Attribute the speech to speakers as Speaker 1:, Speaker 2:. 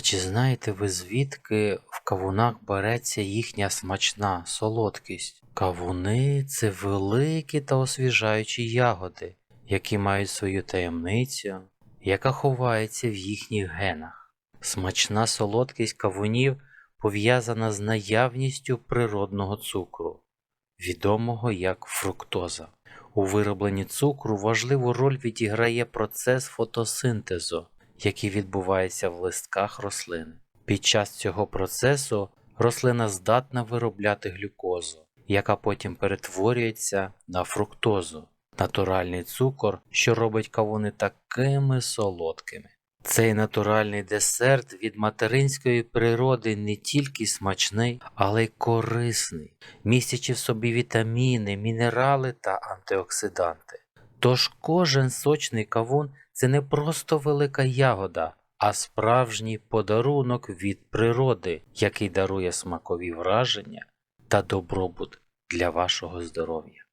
Speaker 1: А чи знаєте ви звідки в кавунах береться їхня смачна солодкість? Кавуни це великі та освіжаючі ягоди, які мають свою таємницю, яка ховається в їхніх генах. Смачна солодкість кавунів пов'язана з наявністю природного цукру, відомого як фруктоза. У виробленні цукру важливу роль відіграє процес фотосинтезу, який відбувається в листках рослини. Під час цього процесу рослина здатна виробляти глюкозу, яка потім перетворюється на фруктозу, натуральний цукор, що робить кавуни такими солодкими. Цей натуральний десерт від материнської природи не тільки смачний, але й корисний, містячи в собі вітаміни, мінерали та антиоксиданти. Тож кожен сочний кавун це не просто велика ягода, а справжній подарунок від природи, який дарує смакові враження та добробут для вашого здоров'я.